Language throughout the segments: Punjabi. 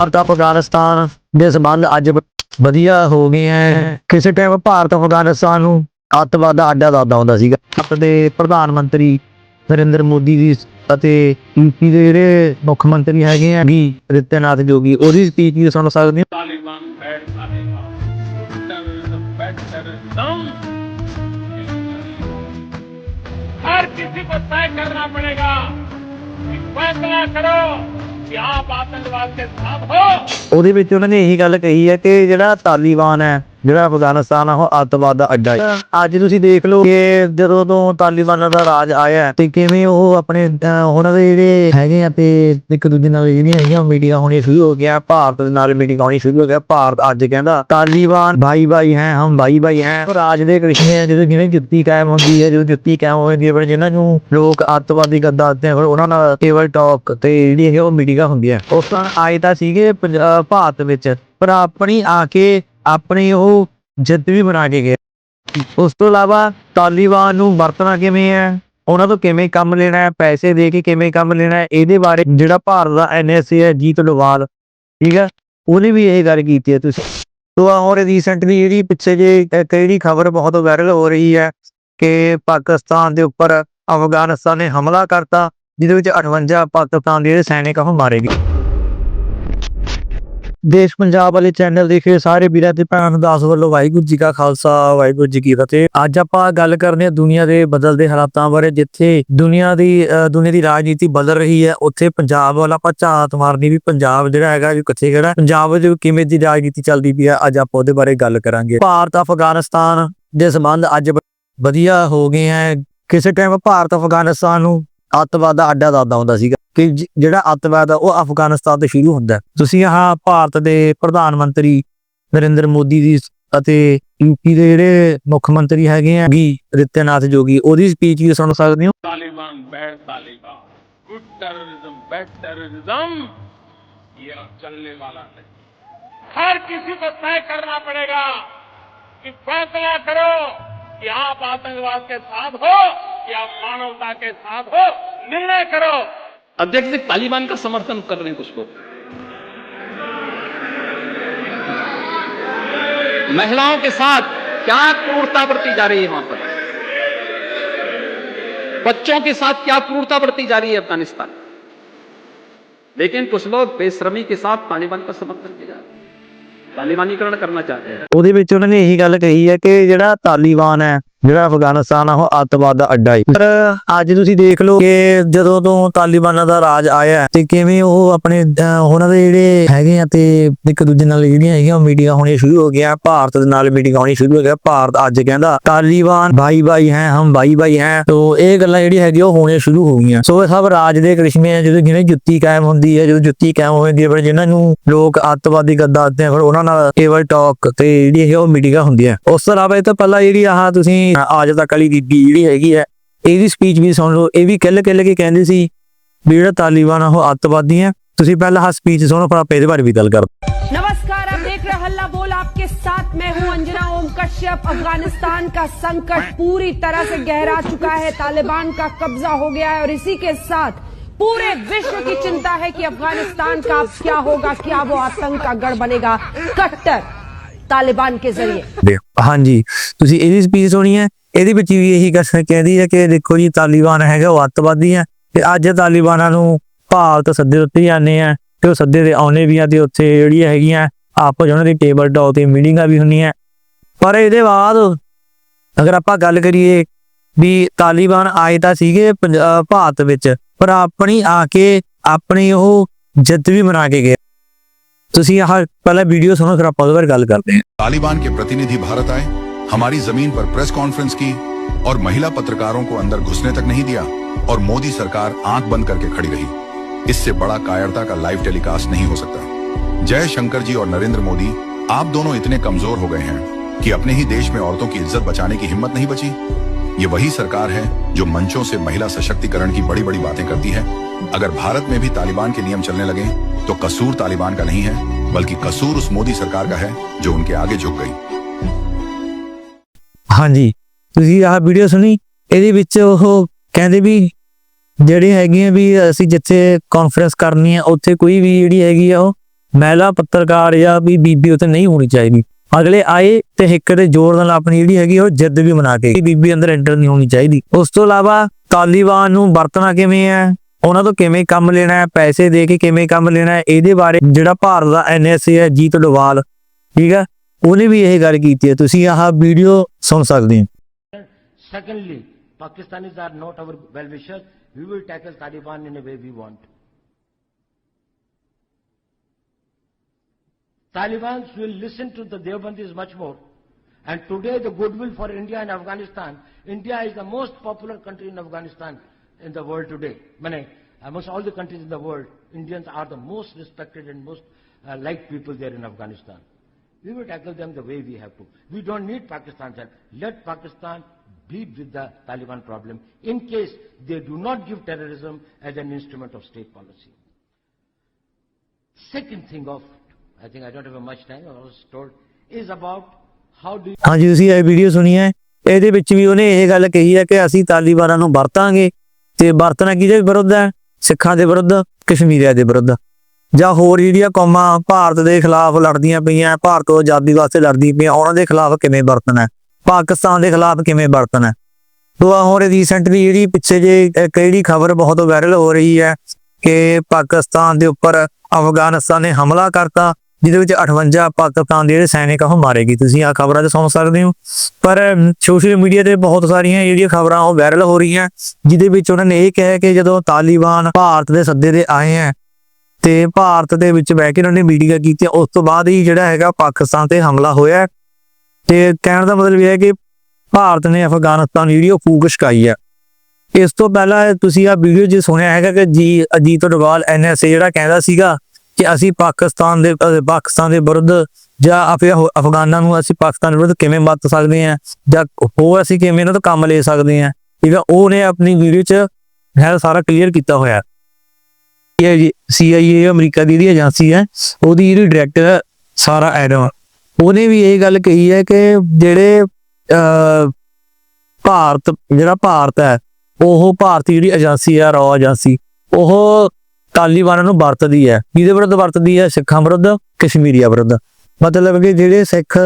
ਭਾਰਤ ਅਫਗਾਨਿਸਤਾਨ ਦੇ ਸੰਬੰਧ ਅੱਜ ਵਧੀਆ ਹੋ ਗਏ ਹੈ ਕਿਸੇ ਟਾਈਮ ਭਾਰਤ ਅਫਗਾਨਿਸਤਾਨ ਨੂੰ ਅੱਤਵਾਦ ਦਾ ਅੱਡਾ ਦਾਦਾ ਹੁੰਦਾ ਸੀਗਾ। ਆਪਣੇ ਪ੍ਰਧਾਨ ਮੰਤਰੀ ਨਰਿੰਦਰ ਮੋਦੀ ਦੀ ਅਤੇ ਯੂਪੀ ਦੇ ਜਿਹੜੇ ਮੁੱਖ ਮੰਤਰੀ ਹੈਗੇ ਆ, ਵੀ ਰਿਤਨਾਥ ਜੋਗੀ, ਉਹਦੀ ਸਪੀਚ ਵੀ ਸੁਣ ਸਕਦੇ ਆ ਹਰ ਕਿਸੇ ਨੂੰ ਤੈਅ ਕਰਨਾ ਪੜੇਗਾ। ਫੈਸਲਾ ਕਰੋ। को तय करना पड़ेगा कि फैसला करो कि आप आतंकवाद के साथ हो ਉਹਦੇ ਵਿੱਚ ਉਹਨਾਂ ਨੇ ਇਹੀ ਗੱਲ ਕਹੀ ਹੈ ਕਿ ਜਿਹੜਾ ਤਾਲਿਬਾਨ ਹੈ ਜਿਹੜਾ ਅਫਗਾਨਿਸਤਾਨ ਆ ਉਹ ਅੱਤਵਾਦ ਦਾ ਅੱਡਾ ਹੈ। ਅੱਜ ਤੁਸੀਂ ਦੇਖ ਲਓ ਕਿ ਜਦੋਂ ਤੋਂ ਤਾਲਿਬਾਨਾਂ ਦਾ ਰਾਜ ਆਇਆ ਹੈ ਤੇ ਕਿਵੇਂ ਉਹ ਆਪਣੇ ਉਹਨਾਂ ਦੇ ਜਿਹੜੇ ਹੈਗੇ ਆ ਤੇ ਇੱਕ ਦੂਜੇ ਨਾਲ ਜਿਹੜੀਆਂ ਹੈਗੀਆਂ ਮੀਟਿੰਗਾਂ ਹੋਣੀਆਂ ਸ਼ੁਰੂ ਹੋ ਗਿਆ ਭਾਰਤ ਦੇ ਨਾਲ ਮੀਟਿੰਗ ਹੋਣੀ ਸ਼ੁਰੂ ਹੋ ਗਿਆ ਭਾਰਤ ਅੱਜ ਕਹਿੰਦਾ ਤਾਲਿਬਾਨ ਭਾਈ ਭਾਈ ਹੈ ਹਮ ਭਾਈ ਭਾਈ ਹੈ ਰਾਜ ਦੇ ਕ੍ਰਿਸ਼ਨੇ ਜਦੋਂ ਜਿਵੇਂ ਜੁੱਤੀ ਕਾਇਮ ਹੁੰਦੀ ਹੈ ਜਦੋਂ ਜੁੱਤੀ ਕਾਇਮ ਹੋ ਜਾਂਦੀ ਹੈ ਪਰ ਜਿਨ੍ਹਾਂ ਨੂੰ ਲੋਕ ਅੱਤਵਾਦੀ ਗੱਦਾ ਆਤੇ ਹਨ ਉਹਨਾਂ ਨਾਲ ਟੇਬਲ ਟਾਕ ਤੇ ਜਿਹੜੀ ਹੈਗੀ ਉਹ ਮੀਟਿੰਗਾਂ ਹੁੰਦੀਆਂ। ਉਸ ਤਰ੍ਹਾਂ ਆਏ ਤਾਂ ਸੀਗੇ ਭਾਰਤ ਵਿੱਚ। ਪਰ ਆਪਣੀ ਆ ਕੇ ਆਪਣੀ ਉਹ ਜਿੱਦ ਵੀ ਬਣਾ ਕੇ ਗਏ। ਉਸ ਤੋਂ ਇਲਾਵਾ ਤਾਲਿਬਾਨ ਨੂੰ ਵਰਤਣਾ ਕਿਵੇਂ ਹੈ? ਉਹਨਾਂ ਤੋਂ ਕਿਵੇਂ ਕੰਮ ਲੈਣਾ ਹੈ? ਪੈਸੇ ਦੇ ਕੇ ਕਿਵੇਂ ਕੰਮ ਲੈਣਾ ਹੈ? ਇਹਦੇ ਬਾਰੇ ਜਿਹੜਾ ਭਾਰਤ ਦਾ ਐਨਐਸਏ ਹੈ, ਜੀਤ ਡੋਵਾਲ ਠੀਕ ਹੈ? ਉਹਨੇ ਵੀ ਇਹ ਗੱਲ ਕੀਤੀ ਹੈ ਤੁਸੀਂ। ਤੋ ਆਹ ਰੀਸੈਂਟਲੀ ਜਿਹੜੀ ਪਿੱਛੇ ਜੇ ਇੱਕ ਜਿਹੜੀ ਖਬਰ ਬਹੁਤ ਵਾਇਰਲ ਹੋ ਰਹੀ ਹੈ ਕਿ ਪਾਕਿਸਤਾਨ ਦੇ ਉੱਪਰ ਅਫਗਾਨਿਸਤਾਨ ਨੇ ਹਮਲਾ ਕਰਤਾ, ਜਿਹਦੇ ਵਿੱਚ 58 ਪਾਕਿਸਤਾਨ ਦੇ ਜਿਹੜੇ ਸੈਨਿਕ ਉਹ ਮਾਰੇ ਗਏ। ਦੇਸ਼ ਪੰਜਾਬ ਵਾਲੇ ਚੈਨਲ ਦੇਖੇ ਸਾਰੇ ਵੀਰਾਂ ਤੇ ਭੈਣਾਂ ਨੂੰ ਦਾਸ ਵੱਲੋਂ ਵਾਹਿਗੁਰੂ ਜੀ ਕਾ ਖਾਲਸਾ, ਵਾਹਿਗੁਰੂ ਜੀ ਕੀ ਫਤਿਹ। ਅੱਜ ਆਪਾਂ ਗੱਲ ਕਰਨੇ ਆ ਦੁਨੀਆ ਦੇ ਬਦਲਦੇ ਹਾਲਾਤਾਂ ਬਾਰੇ, ਜਿੱਥੇ ਦੁਨੀਆ ਦੀ ਦੁਨੀਆ ਦੀ ਰਾਜਨੀਤੀ ਬਦਲ ਰਹੀ ਹੈ, ਉੱਥੇ ਪੰਜਾਬ ਵਾਲਾ ਆਪਾਂ ਝਾਤ ਮਾਰਨੀ ਵੀ ਪੰਜਾਬ ਜਿਹੜਾ ਹੈਗਾ ਵੀ ਕਿੱਥੇ ਖੜਾ ਪੰਜਾਬ ਵਿੱਚ ਕਿਵੇਂ ਦੀ ਰਾਜਨੀਤੀ ਚੱਲਦੀ ਪਈ ਹੈ, ਅੱਜ ਆਪਾਂ ਉਹਦੇ ਬਾਰੇ ਗੱਲ ਕਰਾਂਗੇ। ਭਾਰਤ, ਅਫਗਾਨਿਸਤਾਨ ਦੇ ਸੰਬੰਧ ਅੱਜ ਵਧੀਆ ਹੋ ਗਏ ਹੈ। ਕਿਸੇ ਟਾਈਮ ਭਾਰਤ, ਅਫਗਾਨਿਸਤਾਨ ਨੂੰ ਅੱਤਵਾਦ ਦਾ ਅੱਡਾ ਦੱਸਦਾ ਹੁੰਦਾ ਸੀਗਾ ਕਿ ਜ- ਜਿਹੜਾ ਅੱਤਵਾਦ ਆ ਉਹ ਅਫਗਾਨਿਸਤਾਨ ਤੋਂ ਸ਼ੁਰੂ ਹੁੰਦਾ ਹੈ। ਤੁਸੀਂ ਆਹ ਭਾਰਤ ਦੇ ਪ੍ਰਧਾਨ ਮੰਤਰੀ ਨਰਿੰਦਰ ਮੋਦੀ ਦੀ ਸ- ਅਤੇ ਯੂਪੀ ਦੇ ਜਿਹੜੇ ਮੁੱਖ ਮੰਤਰੀ ਹੈਗੇ ਆ ਵੀ ਰਿਤਿਆਨਾਥ ਜੋਗੀ ਉਹਦੀ ਸਪੀਚ ਵੀ ਸੁਣ ਸਕਦੇ ਹੋ तालिबान बैठ Taliban good terrorism bad terrorism ये अब चलने वाला नहीं हर किसी को तय करना पड़ेगा कि फैसला करो कि आप आतंकवाद के साथ हो, कि आप मानवता के साथ हो, निर्णय करो। अध्यक्ष तालिबान का समर्थन कर रहे हैं कुछ लोग। महिलाओं के साथ क्या क्रूरता बरती जा रही है वहाँ पर? बच्चों के साथ क्या क्रूरता बरती जा रही है अफ़गानिस्तान? लेकिन कुछ लोग बेशरमी के साथ तालिबान का समर्थन किया जा रहा है। ਤਾਲੀਬਾਨੀਕਰਨ ਕਰਨਾ ਚਾਹਤੇ ਹੈ ਉਹਦੇ ਵਿੱਚ ਉਹਨਾਂ ਨੇ ਇਹੀ ਗੱਲ ਕਹੀ ਹੈ ਕਿ ਜਿਹੜਾ ਤਾਲੀਬਾਨ ਹੈ ਜਿਹੜਾ ਅਫਗਾਨਿਸਤਾਨ ਆ, ਉਹ ਅੱਤਵਾਦ ਦਾ ਅੱਡਾ ਹੈ ਪਰ ਅੱਜ ਤੁਸੀਂ ਦੇਖ ਲਓ ਕਿ ਜਦੋਂ ਤੋਂ ਤਾਲਿਬਾਨਾਂ ਦਾ ਰਾਜ ਆਇਆ ਤੇ ਕਿਵੇਂ ਉਹ ਆਪਣੇ ਉਹਨਾਂ ਦੇ ਜਿਹੜੇ ਹੈਗੇ ਆ ਤੇ ਇੱਕ ਦੂਜੇ ਨਾਲ ਜਿਹੜੀਆਂ ਹੈਗੀਆਂ ਮੀਟਿੰਗਾਂ ਹੋਣੀਆਂ ਸ਼ੁਰੂ ਹੋ ਗਿਆ ਭਾਰਤ ਦੇ ਨਾਲ ਮੀਟਿੰਗ ਹੋਣੀ ਸ਼ੁਰੂ ਹੋ ਗਿਆ ਭਾਰਤ ਅੱਜ ਕਹਿੰਦਾ, ਤਾਲਿਬਾਨ ਭਾਈ ਭਾਈ ਹੈ, ਹਮ ਭਾਈ ਭਾਈ ਹੈ। ਤੋ ਇਹ ਗੱਲਾਂ ਜਿਹੜੀਆਂ ਹੈਗੀਆਂ, ਉਹ ਹੋਣੀਆਂ ਸ਼ੁਰੂ ਹੋ ਗਈਆਂ। ਸੋ ਇਹ ਸਭ ਰਾਜ ਦੇ ਕ੍ਰਿਸ਼ਮੇ ਆ, ਜਦੋਂ ਜਿਵੇਂ ਜੁੱਤੀ ਕਾਇਮ ਹੁੰਦੀ ਹੈ, ਜਦੋਂ ਜੁੱਤੀ ਕਾਇਮ ਹੋ ਜਾਂਦੀ ਹੈ, ਫਿਰ ਜਿਨ੍ਹਾਂ ਨੂੰ ਲੋਕ ਅੱਤਵਾਦੀ ਗੱਦਾ ਆਤੇ ਹਨ ਫਿਰ ਉਹਨਾਂ ਨਾਲ ਟੇਬਲ ਟਾਕ ਤੇ ਜਿਹੜੀ ਹੈਗੀ ਉਹ ਮੀਟਿੰਗਾਂ ਹੁੰਦੀਆਂ। ਉਸ ਤੋਂ ਇਲਾਵਾ ਇਹ ਤਾਂ ਪਹਿਲਾਂ ਜਿਹੜੀ ਆਹ ਤੁਸੀਂ ਆਜ ਤੱਕ ਵਾਲੀ ਬੀਬੀ ਜਿਹੜੀ ਹੈਗੀ ਹੈ ਇਹਦੀ ਸਪੀਚ ਵੀ ਸੁਣ ਲਓ ਇਹ ਵੀ ਕਿੱਲ ਕਿੱਲ ਕੇ ਕਹਿੰਦੀ ਸੀ ਵੀ ਜਿਹੜਾ ਤਾਲਿਬਾਨ ਆ ਉਹ ਅੱਤਵਾਦੀ ਹੈ ਤੁਸੀਂ ਪਹਿਲਾਂ ਆਹ ਸਪੀਚ ਸੁਣੋ ਫਿਰ ਆਪਾਂ ਇਹਦੇ ਬਾਰੇ ਵੀ ਗੱਲ ਕਰਦੇ नमस्कार आप देख रहे हैं हल्ला बोल आपके साथ मैं हूं अंजना ओम कश्यप अफगानिस्तान का संकट पूरी तरह से गहरा चुका है तालिबान का कब्जा हो गया है और इसी के साथ पूरे विश्व की चिंता है कि अफगानिस्तान का अब क्या होगा क्या वो आतंक का गढ़ बनेगा कट्टर ਤਾਲਿਬਾਨ ਕੇ ਜ਼ਰੀਏ। ਹਾਂਜੀ, ਤੁਸੀਂ ਇਹਦੀ ਸਪੀਚ ਸੁਣੀ ਹੈ, ਇਹਦੇ ਵਿੱਚ ਵੀ ਇਹੀ ਗੱਲ ਕਹਿੰਦੀ ਹੈ ਕਿ ਦੇਖੋ ਜੀ, ਤਾਲਿਬਾਨ ਹੈਗਾ, ਉਹ ਅੱਤਵਾਦੀ ਹੈ, ਤੇ ਅੱਜ ਤਾਲਿਬਾਨਾਂ ਨੂੰ ਭਾਵਤ ਸੱਦੇ ਦਿੱਤੇ ਜਾਂਦੇ ਆ, ਤੇ ਉਹ ਸੱਦੇ ਦੇ ਆਉਣੇ ਵੀ ਆ, ਤੇ ਉੱਥੇ ਜਿਹੜੀਆਂ ਹੈਗੀਆਂ, ਆਪਸ ਉਹਨਾਂ ਦੀ ਟੇਬਲ ਟਾਪ ਤੇ ਮੀਟਿੰਗਾਂ ਵੀ ਹੁੰਦੀਆਂ। ਪਰ ਇਹਦੇ ਬਾਅਦ ਅਗਰ ਆਪਾਂ ਗੱਲ ਕਰੀਏ ਵੀ ਤਾਲਿਬਾਨ ਆਏ ਤਾਂ ਸੀਗੇ ਭਾਰਤ ਵਿੱਚ, ਪਰ ਆਪਣੀ ਆ ਕੇ ਆਪਣੀ ਉਹ ਜਿੱਤ ਵੀ ਮਨਾ ਕੇ ਗਏ। ਤੁਸੀਂ ਆਹ ਪਹਿਲਾਂ ਵੀਡੀਓ ਸੁਣੋ ਫਿਰ ਆਪਾਂ ਉਹਦੇ ਬਾਰੇ ਗੱਲ ਕਰਦੇ ਹਾਂ तालिबान के प्रतिनिधि भारत आए हमारी जमीन पर प्रेस कॉन्फ्रेंस की और महिला पत्रकारों को अंदर घुसने तक नहीं दिया और मोदी सरकार आंख बंद करके खड़ी रही इससे बड़ा कायरता का लाइव टेलीकास्ट नहीं हो सकता जय शंकर जी और नरेंद्र मोदी आप दोनों इतने कमजोर हो गए हैं कि अपने ही देश में औरतों की इज्जत बचाने की हिम्मत नहीं बची ये वही सरकार है जो मंचों से महिला सशक्तिकरण की बड़ी बड़ी बातें करती है अगर भारत में भी तालिबान के नियम चलने लगे तो कसूर तालिबान का नहीं है बल्कि कसूर उस मोदी सरकार का है जो उनके आगे झुक गई ਹਾਂਜੀ ਤੁਸੀਂ ਆਹ ਵੀਡੀਓ ਸੁਣੀ ਇਹਦੇ ਵਿੱਚ ਉਹ ਕਹਿੰਦੇ ਵੀ ਜਿਹੜੇ ਹੈਗੇ ਆ ਵੀ ਅਸੀਂ ਜਿੱਥੇ ਕਾਨਫਰੰਸ ਕਰਨੀ ਆ ਉੱਥੇ ਕੋਈ ਵੀ ਜਿਹੜੀ ਹੈਗੀ ਆ ਉਹ ਮਹਿਲਾ ਪੱਤਰਕਾਰ ਜਾਂ ਵੀ ਬੀਬੀ ਉੱਥੇ ਨਹੀਂ ਹੋਣੀ ਚਾਹੀਦੀ ਅਗਲੇ ਆਏ ਤੇ ਹਿੱਕ ਦੇ ਜ਼ੋਰ ਨਾਲ ਆਪਣੀ ਜਿਹੜੀ ਹੈਗੀ ਉਹ ਜਿੱਦ ਵੀ ਬਣਾ ਕੇ ਬੀਬੀ ਅੰਦਰ ਐਂਟਰ ਨਹੀਂ ਹੋਣੀ ਚਾਹੀਦੀ। ਉਸ ਤੋਂ ਇਲਾਵਾ ਤਾਲਿਬਾਨ ਨੂੰ ਵਰਤਣਾ ਕਿਵੇਂ ਹੈ? ਉਹਨਾਂ ਤੋਂ ਕਿਵੇਂ ਕੰਮ ਲੈਣਾ ਹੈ? ਪੈਸੇ ਦੇ ਕੇ ਕਿਵੇਂ ਕੰਮ ਲੈਣਾ ਹੈ? ਇਹਦੇ ਬਾਰੇ ਜਿਹੜਾ ਭਾਰਤ ਦਾ ਐਨਐਸਏ ਹੈ ਜੀਤ ਡੋਵਾਲ। ਠੀਕ ਹੈ? ਉਹਨੇ ਵੀ ਇਹ ਗੱਲ ਕੀਤੀ ਹੈ। ਤੁਸੀਂ ਆਹ ਵੀਡੀਓ ਸੁਣ ਸਕਦੇ ਹੋ। Secondly, Pakistanis are not our well-wishers. We will tackle Taliban in a way we want. Taliban will listen to the Deobandis much more. And today the goodwill for India and Afghanistan, India is the most popular country in Afghanistan in the world today. Mane, amongst all the countries in the world, Indians are the most respected and most uh, liked people there in Afghanistan. We will tackle them the way we have to. We don't need Pakistan's help. Let Pakistan deal with the Taliban problem in case they do not give terrorism as an instrument of state policy. Second thing of, I think I don't have much time, I was told, is about how do you ਹਾਂਜੀ ਤੁਸੀਂ ਇਹ ਵੀਡੀਓ ਸੁਣੀ ਹੈ ਇਹਦੇ ਵਿੱਚ ਵੀ ਉਹਨੇ ਇਹ ਗੱਲ ਕਹੀ ਹੈ ਕਿ ਅਸੀਂ ਤਾਲਿਬਾਨਾਂ ਨੂੰ ਵਰਤਾਂਗੇ ਤੇ ਵਰਤਣਾ ਕਿਹਦੇ ਵਿਰੁੱਧ ਹੈ ਸਿੱਖਾਂ ਦੇ ਵਿਰੁੱਧ ਕਸ਼ਮੀਰੀਆਂ ਦੇ ਵਿਰੁੱਧ ਜਾਂ ਹੋਰ ਜਿਹੜੀਆਂ ਕੌਮਾਂ ਭਾਰਤ ਦੇ ਖਿਲਾਫ ਲੜਦੀਆਂ ਪਈਆਂ ਭਾਰਤ ਤੋਂ ਆਜ਼ਾਦੀ ਵਾਸਤੇ ਲੜਦੀਆਂ ਪਈਆਂ ਉਹਨਾਂ ਦੇ ਖਿਲਾਫ ਕਿਵੇਂ ਵਰਤਣਾ ਪਾਕਿਸਤਾਨ ਦੇ ਖਿਲਾਫ ਕਿਵੇਂ ਵਰਤਣਾ ਹੈ ਤੋ ਆਹ ਰੀਸੈਂਟਲੀ ਜਿਹੜੀ ਪਿੱਛੇ ਜੇ ਇੱਕ ਜਿਹੜੀ ਖਬਰ ਬਹੁਤ ਵਾਇਰਲ ਹੋ ਰਹੀ ਹੈ ਕਿ ਪਾਕਿਸਤਾਨ ਦੇ ਉੱਪਰ ਅਫਗਾਨਿਸਤਾਨ ਨੇ ਹਮਲਾ ਕਰਤਾ ਜਿਹਦੇ ਵਿੱਚ 58 ਪਾਕਿਸਤਾਨ ਦੇ ਜਿਹੜੇ ਸੈਨਿਕ ਆ, ਉਹ ਮਾਰੇ ਗਏ। ਤੁਸੀਂ ਆ ਖਬਰਾਂ ਤੇ ਸੁਣ ਸਕਦੇ ਹੋ। ਪਰ ਸੋਸ਼ਲ ਮੀਡੀਆ ਤੇ ਬਹੁਤ ਸਾਰੀਆਂ ਜਿਹੜੀਆਂ ਖਬਰਾਂ, ਉਹ ਵਾਇਰਲ ਹੋ ਰਹੀਆਂ। ਜਿਹਦੇ ਵਿੱਚ ਉਹਨਾਂ ਨੇ ਇਹ ਕਿਹਾ ਕਿ ਜਦੋਂ ਤਾਲਿਬਾਨ ਭਾਰਤ ਦੇ ਸੱਦੇ ਤੇ ਆਏ ਹੈ ਤੇ ਭਾਰਤ ਦੇ ਵਿੱਚ ਬਹਿ ਕੇ ਉਹਨਾਂ ਨੇ ਮੀਡੀਆ ਕੀਤੀਆਂ, ਉਸ ਤੋਂ ਬਾਅਦ ਹੀ ਜਿਹੜਾ ਹੈਗਾ ਪਾਕਿਸਤਾਨ ਤੇ ਹਮਲਾ ਹੋਇਆ ਤੇ ਕਹਿਣ ਦਾ ਮਤਲਬ ਇਹ ਹੈ ਕਿ ਭਾਰਤ ਨੇ ਅਫਗਾਨਿਸਤਾਨ ਜਿਹੜੀ ਉਹ ਫੂਕ ਛਕਾਈ ਹੈ। ਇਸ ਤੋਂ ਪਹਿਲਾਂ ਤੁਸੀਂ ਆ ਵੀਡੀਓ ਜੇ ਸੁਣਿਆ ਹੈਗਾ ਕਿ ਜੀ ਅਜੀਤ ਡੋਵਾਲ ਐਨਐਸਏ ਜਿਹੜਾ ਕਹਿੰਦਾ ਸੀਗਾ ਕਿ ਅਸੀਂ ਪਾਕਿਸਤਾਨ ਦੇ ਪਾਕਿਸਤਾਨ ਦੇ ਵਿਰੁੱਧ ਜਾਂ ਆਪੇ ਅਫਗਾਨਾਂ ਨੂੰ ਅਸੀਂ ਪਾਕਿਸਤਾਨ ਵਿਰੁੱਧ ਕਿਵੇਂ ਵਰਤ ਸਕਦੇ ਹਾਂ ਜਾਂ ਹੋਰ ਅਸੀਂ ਕਿਵੇਂ ਇਹਨਾਂ ਤੋਂ ਕੰਮ ਲੈ ਸਕਦੇ ਹਾਂ ਠੀਕ ਆ? ਉਹਨੇ ਆਪਣੀ ਵੀਡੀਓ 'ਚ ਹੈ ਸਾਰਾ ਕਲੀਅਰ ਕੀਤਾ ਹੋਇਆ। ਇਹ ਜੀ CIA ਅਮਰੀਕਾ ਦੀ ਜਿਹੜੀ ਏਜੰਸੀ ਹੈ ਉਹਦੀ ਜਿਹੜੀ ਡਾਇਰੈਕਟਰ ਸਾਰਾ ਐਡਮ। ਉਹਨੇ ਵੀ ਇਹ ਗੱਲ ਕਹੀ ਹੈ ਕਿ ਜਿਹੜੇ ਅਹ, ਭਾਰਤ ਜਿਹੜਾ ਭਾਰਤ ਹੈ ਉਹ ਭਾਰਤੀ ਜਿਹੜੀ ਏਜੰਸੀ ਹੈ ਰੋ ਏਜੰਸੀ ਉਹ ਤਾਲਿਬਾਨਾਂ ਨੂੰ ਵਰਤਦੀ ਹੈ। ਕਿਹਦੇ ਵਿਰੁੱਧ ਵਰਤਦੀ ਹੈ? ਸਿੱਖਾਂ ਵਿਰੁੱਧ, ਕਸ਼ਮੀਰੀਆਂ ਵਿਰੁੱਧ। ਮਤਲਬ ਕਿ ਜਿਹੜੇ ਸਿੱਖ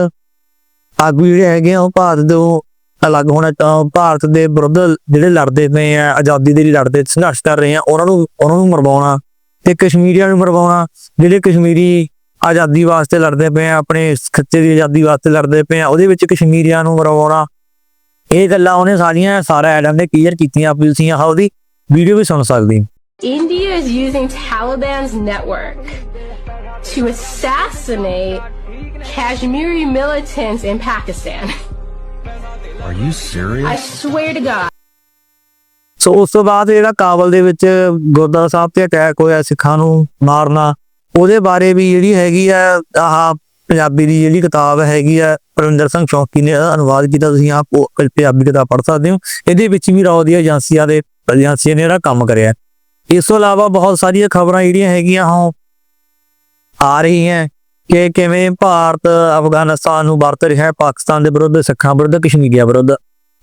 ਆਗੂ ਜਿਹੜੇ ਹੈਗੇ ਆ, ਉਹ ਭਾਰਤ ਤੋਂ ਅਲੱਗ ਹੋਣਾ ਭਾਰਤ ਦੇ ਵਿਰੁੱਧ ਜਿਹੜੇ ਲੜਦੇ ਪਏ ਆ, ਆਜ਼ਾਦੀ ਦੇ ਲਈ ਲੜਦੇ, ਸੰਘਰਸ਼ ਕਰ ਰਹੇ ਆ, ਉਹਨਾਂ ਨੂੰ ਉਹਨਾਂ ਨੂੰ ਮਰਵਾਉਣਾ ਤੇ ਕਸ਼ਮੀਰੀਆਂ ਨੂੰ ਮਰਵਾਉਣਾ। ਜਿਹੜੇ ਕਸ਼ਮੀਰੀ ਆਜ਼ਾਦੀ ਵਾਸਤੇ ਲੜਦੇ ਪਏ ਆ, ਆਪਣੇ ਖਿੱਤੇ ਦੀ ਆਜ਼ਾਦੀ ਵਾਸਤੇ ਲੜਦੇ ਪਏ ਆ, ਉਹਦੇ ਵਿੱਚ ਕਸ਼ਮੀਰੀਆਂ ਨੂੰ ਮਰਵਾਉਣਾ। ਇਹ ਗੱਲਾਂ ਉਹਨੇ ਸਾਰੀਆਂ, ਸਾਰਾ ਐਡਮ ਨੇ ਕਲੀਅਰ ਕੀਤੀਆਂ ਤੁਸੀਂ ਆਹ ਉਹਦੀ ਵੀਡੀਓ ਵੀ ਸੁਣ ਸਕਦੇ ਹੋ। India is using Taliban's network to assassinate Kashmiri militants in Pakistan. Are you serious? I swear to God. ਸੋ ਉਸ ਤੋਂ ਬਾਅਦ ਜਿਹੜਾ ਕਾਬਲ ਦੇ ਵਿੱਚ ਗੁਰਦੁਆਰਾ ਸਾਹਿਬ ਤੇ ਅਟੈਕ ਹੋਇਆ ਸਿੱਖਾਂ ਨੂੰ ਮਾਰਨਾ ਉਹਦੇ ਬਾਰੇ ਵੀ ਜਿਹੜੀ ਹੈਗੀ ਆ ਆਹ ਪੰਜਾਬੀ ਦੀ ਜਿਹੜੀ ਕਿਤਾਬ ਹੈਗੀ ਆ ਪਰਵਿੰਦਰ ਸਿੰਘ ਚੌਕੀ ਨੇ ਅਨੁਵਾਦ ਕੀਤਾ ਤੁਸੀਂ ਆਪ ਪੰਜਾਬੀ ਕਿਤਾਬ ਪੜ੍ਹ ਸਕਦੇ ਹੋ ਇਹਦੇ ਵਿੱਚ ਵੀ ਦੀਆਂ ਏਜੰਸੀਆਂ ਦੇ ਏਜੰਸੀਆਂ ਨੇ ਜਿਹੜਾ ਕੰਮ ਕਰਿਆ ਇਸ ਤੋਂ ਇਲਾਵਾ ਬਹੁਤ ਸਾਰੀਆਂ ਖਬਰਾਂ ਜਿਹੜੀਆਂ ਹੈਗੀਆਂ ਉਹ ਆ ਰਹੀਆਂ ਕਿ ਕਿਵੇਂ ਭਾਰਤ, ਅਫਗਾਨਿਸਤਾਨ ਨੂੰ ਵਰਤ ਰਿਹਾ ਹੈ ਪਾਕਿਸਤਾਨ ਦੇ ਵਿਰੁੱਧ, ਸਿੱਖਾਂ ਵਿਰੁੱਧ, ਕਸ਼ਮੀਰੀਆਂ ਵਿਰੁੱਧ।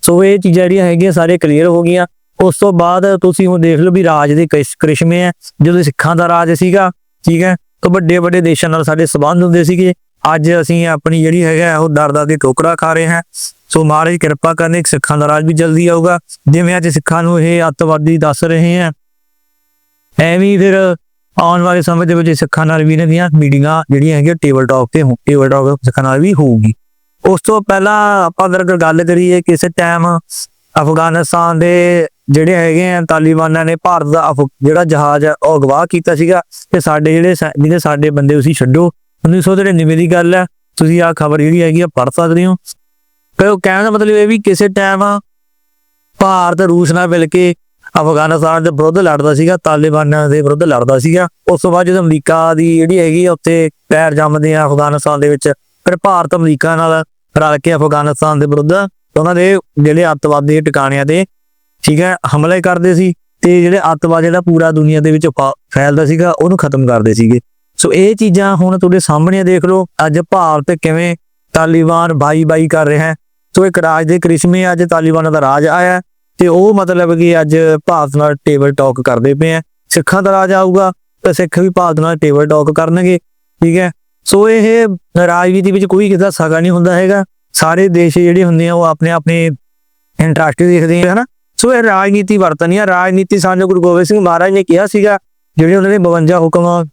ਸੋ ਇਹ ਚੀਜ਼ਾਂ ਜਿਹੜੀਆਂ ਹੈਗੀਆਂ ਸਾਰੇ ਕਲੀਅਰ ਹੋ ਗਈਆਂ। ਉਸ ਤੋਂ ਬਾਅਦ ਤੁਸੀਂ ਹੁਣ ਦੇਖ ਲਓ ਵੀ ਰਾਜ ਦੇ ਕਿਸ ਕ੍ਰਿਸ਼ਮੇ ਹੈ ਜਦੋਂ ਸਿੱਖਾਂ ਦਾ ਰਾਜ ਸੀਗਾ, ਠੀਕ ਹੈ, ਤਾਂ ਵੱਡੇ ਵੱਡੇ ਦੇਸ਼ਾਂ ਨਾਲ ਸਾਡੇ ਸਬੰਧ ਹੁੰਦੇ ਸੀਗੇ। ਅੱਜ ਅਸੀਂ ਆਪਣੀ ਜਿਹੜੀ ਹੈਗਾ, ਉਹ ਦਰਦਾਂ ਦੀ ਠੋਕਰਾ ਖਾ ਰਹੇ ਹਾਂ। ਸੋ ਮਹਾਰਾਜ ਕਿਰਪਾ ਕਰਨੇ, ਸਿੱਖਾਂ ਦਾ ਰਾਜ ਵੀ ਜਲਦੀ ਆਊਗਾ। ਜਿਵੇਂ ਅੱਜ ਸਿੱਖਾਂ ਨੂੰ ਇਹ ਅੱਤਵਾਦੀ ਦੱਸ ਰਹੇ ਆ ਐਵੇਂ ਫਿਰ ਆਉਣ ਵਾਲੇ ਸਮੇਂ ਦੇ ਵਿੱਚ ਸਿੱਖਾਂ ਨਾਲ ਵੀ ਇਹਨਾਂ ਦੀਆਂ ਮੀਟਿੰਗਾਂ ਜਿਹੜੀਆਂ ਹੈਗੀਆਂ ਟੇਬਲ ਟਾਕ ਤੇ ਹੋ ਟੇਬਲ ਟਾਕ ਸਿੱਖਾਂ ਨਾਲ ਵੀ ਹੋਊਗੀ। ਉਸ ਤੋਂ ਪਹਿਲਾਂ ਆਪਾਂ ਅਗਰ ਗੱਲ ਕਰੀਏ ਕਿਸੇ ਟਾਈਮ ਅਫਗਾਨਿਸਤਾਨ ਦੇ ਜਿਹੜੇ ਹੈਗੇ ਆ ਤਾਲਿਬਾਨਾਂ ਨੇ ਭਾਰਤ ਦਾ ਅਫ- ਜਿਹੜਾ ਜਹਾਜ਼ ਹੈ, ਉਹ ਅਗਵਾ ਕੀਤਾ ਸੀਗਾ ਤੇ ਸਾਡੇ ਜਿਹੜੇ ਸੈ- ਜਿਹੜੇ ਸਾਡੇ ਬੰਦੇ ਤੁਸੀਂ ਛੱਡੋ। 1993 ਦੀ ਗੱਲ ਹੈ, ਤੁਸੀਂ ਆਹ ਖਬਰ ਜਿਹੜੀ ਹੈਗੀ ਆ ਪੜ੍ਹ ਸਕਦੇ ਹੋ। ਪਰ ਉਹ ਕਹਿਣ ਦਾ ਮਤਲਬ ਇਹ ਵੀ ਕਿਸੇ ਟਾਈਮ ਭਾਰਤ, ਰੂਸ ਨਾਲ ਮਿਲ ਕੇ ਅਫਗਾਨਿਸਤਾਨ ਦੇ ਵਿਰੁੱਧ ਲੜਦਾ ਸੀਗਾ, ਤਾਲਿਬਾਨਾਂ ਦੇ ਵਿਰੁੱਧ ਲੜਦਾ ਸੀਗਾ। ਉਸ ਤੋਂ ਬਾਅਦ ਜਦੋਂ ਅਮਰੀਕਾ ਦੀ ਜਿਹੜੀ ਹੈਗੀ ਆ, ਉੱਥੇ ਪੈਰ ਜੰਮਦੇ ਆ ਅਫਗਾਨਿਸਤਾਨ ਦੇ ਵਿੱਚ, ਫਿਰ ਭਾਰਤ ਅਮਰੀਕਾ ਨਾਲ ਰਲ ਕੇ ਅਫਗਾਨਿਸਤਾਨ ਦੇ ਵਿਰੁੱਧ ਉਹਨਾਂ ਦੇ ਜਿਹੜੇ ਅੱਤਵਾਦੀ ਟਿਕਾਣਿਆਂ ਤੇ, ਠੀਕ ਹੈ, ਹਮਲੇ ਕਰਦੇ ਸੀ ਤੇ ਜਿਹੜੇ ਅੱਤਵਾਦ ਜਿਹੜਾ ਪੂਰਾ ਦੁਨੀਆ ਦੇ ਵਿੱਚ ਫੈਲਦਾ ਸੀਗਾ, ਉਹਨੂੰ ਖਤਮ ਕਰਦੇ ਸੀਗੇ। ਸੋ ਇਹ ਚੀਜ਼ਾਂ ਹੁਣ ਤੁਹਾਡੇ ਸਾਹਮਣੇ ਦੇਖ ਲਓ, ਅੱਜ ਭਾਰਤ ਕਿਵੇਂ ਤਾਲਿਬਾਨ ਬਾਈ ਬਾਈ ਕਰ ਰਿਹਾ ਹੈ। ਸੋ ਇੱਕ ਰਾਜ ਦੇ ਕ੍ਰਿਸ਼ਮੇ ਅੱਜ ਤਾਲਿਬਾਨਾਂ ਦਾ ਰਾਜ ਆਇਆ ਤੇ ਉਹ ਮਤਲਬ ਕਿ ਅੱਜ ਭਾਰਤ ਨਾਲ ਟੇਬਲ ਟਾਕ ਕਰਦੇ ਪਏ ਆ। ਸਿੱਖਾਂ ਦਾ ਰਾਜ ਆਊਗਾ ਤਾਂ ਸਿੱਖ ਵੀ ਭਾਰਤ ਨਾਲ ਟੇਬਲ ਟਾਕ ਕਰਨਗੇ, ਠੀਕ ਹੈ? ਸੋ ਇਹ ਰਾਜਨੀਤੀ ਵਿੱਚ ਕੋਈ ਕਿਸੇ ਦਾ ਸਗਾ ਨਹੀਂ ਹੁੰਦਾ ਹੈਗਾ। ਸਾਰੇ ਦੇਸ਼ ਜਿਹੜੇ ਹੁੰਦੇ ਆ ਉਹ ਆਪਣੇ ਆਪਣੇ ਇੰਟਰਸਟ ਦੇਖਦੇ ਆ, ਹਨਾ? ਸੋ ਇਹ ਰਾਜਨੀਤੀ ਵਰਤਨੀ ਆ। ਰਾਜਨੀਤੀ ਸਾਨੂੰ ਗੁਰੂ ਗੋਬਿੰਦ ਸਿੰਘ ਮਹਾਰਾਜ ਨੇ ਕਿਹਾ ਸੀਗਾ, ਜਿਹੜੇ ਉਹਨਾਂ ਨੇ 52 ਹੁਕਮਾਂ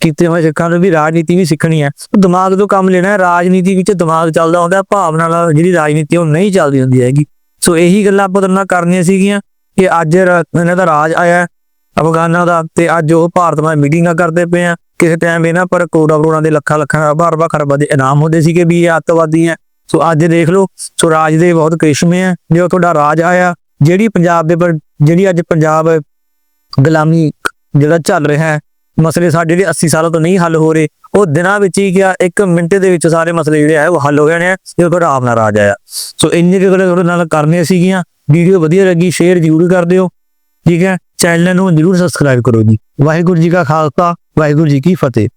ਕੀਤੇ ਹੋਏ ਸਿੱਖਾਂ ਨੂੰ ਵੀ ਰਾਜਨੀਤੀ ਵੀ ਸਿੱਖਣੀ ਹੈ ਦਿਮਾਗ ਤੋਂ ਕੰਮ ਲੈਣਾ ਹੈ। ਰਾਜਨੀਤੀ ਵਿੱਚ ਦਿਮਾਗ ਚੱਲਦਾ ਹੁੰਦਾ, ਭਾਵਨਾ ਨਾਲ ਜਿਹੜੀ ਰਾਜਨੀਤੀ ਉਹ ਨਹੀਂ ਚੱਲਦੀ ਹੁੰਦੀ ਹੈਗੀ। ਸੋ ਇਹੀ ਗੱਲਾਂ ਆਪਾਂ ਤੁਹਾਡੇ ਕਰਨੀਆਂ ਸੀਗੀਆਂ ਕਿ ਅੱਜ ਰ- ਇਹਨਾਂ ਦਾ ਰਾਜ ਆਇਆ ਅਫਗਾਨਾਂ ਦਾ ਤੇ ਅੱਜ ਉਹ ਭਾਰਤ ਨਾਲ ਮੀਟਿੰਗਾਂ ਕਰਦੇ ਪਏ ਆ। ਕਿਸੇ ਟਾਈਮ ਇਹਨਾਂ ਪਰ ਕਰੋੜਾਂ ਕਰੋੜਾਂ ਦੇ ਲੱਖਾਂ ਲੱਖਾਂ ਅਰਬਾਂ ਅਰਬਾਂ ਖਰਬਾਂ ਦੇ ਇਨਾਮ ਹੁੰਦੇ ਸੀਗੇ ਵੀ ਇਹ ਅੱਤਵਾਦੀ ਹੈ ਸੋ ਅੱਜ ਦੇਖ ਲਓ, ਸੋ ਰਾਜ ਦੇ ਬਹੁਤ ਕ੍ਰਿਸ਼ਮੇ ਆ, ਜੋ ਤੁਹਾਡਾ ਰਾਜ ਆਇਆ, ਜਿਹੜੀ ਪੰਜਾਬ ਦੇ ਪਰ ਜਿਹੜੀ ਅੱਜ ਪੰਜਾਬ ਗੁਲਾਮੀ ਜਿਹੜਾ ਚੱਲ ਰਿਹਾ ਹੈ ਮਸਲੇ ਸਾਡੇ ਜਿਹੜੇ 80 ਸਾਲਾਂ ਤੋਂ ਨਹੀਂ ਹੱਲ ਹੋ ਰਹੇ, ਉਹ ਦਿਨਾਂ ਵਿੱਚ ਹੀ ਕਿਹਾ, ਇੱਕ ਮਿੰਟ ਦੇ ਵਿੱਚ ਸਾਰੇ ਮਸਲੇ ਜਿਹੜੇ ਆ, ਉਹ ਹੱਲ ਹੋ ਜਾਣੇ ਆ ਜਦੋਂ ਤੁਹਾਡਾ ਨਾਲ ਰਾਜ ਆਇਆ। ਸੋ ਇੰਨੇ ਕੁ ਗੱਲਾਂ ਤੁਹਾਡੇ ਨਾਲ ਕਰਨੀਆਂ ਸੀਗੀਆਂ। ਵੀਡੀਓ ਵਧੀਆ ਲੱਗੀ ਸ਼ੇਅਰ ਜ਼ਰੂਰ ਕਰ ਦਿਓ। ਠੀਕ ਹੈ? ਚੈਨਲ ਨੂੰ ਜ਼ਰੂਰ ਸਬਸਕ੍ਰਾਈਬ ਕਰੋ ਜੀ। ਵਾਹਿਗੁਰੂ ਜੀ ਕਾ ਖਾਲਸਾ, ਵਾਹਿਗੁਰੂ ਜੀ ਕੀ ਫਤਿਹ।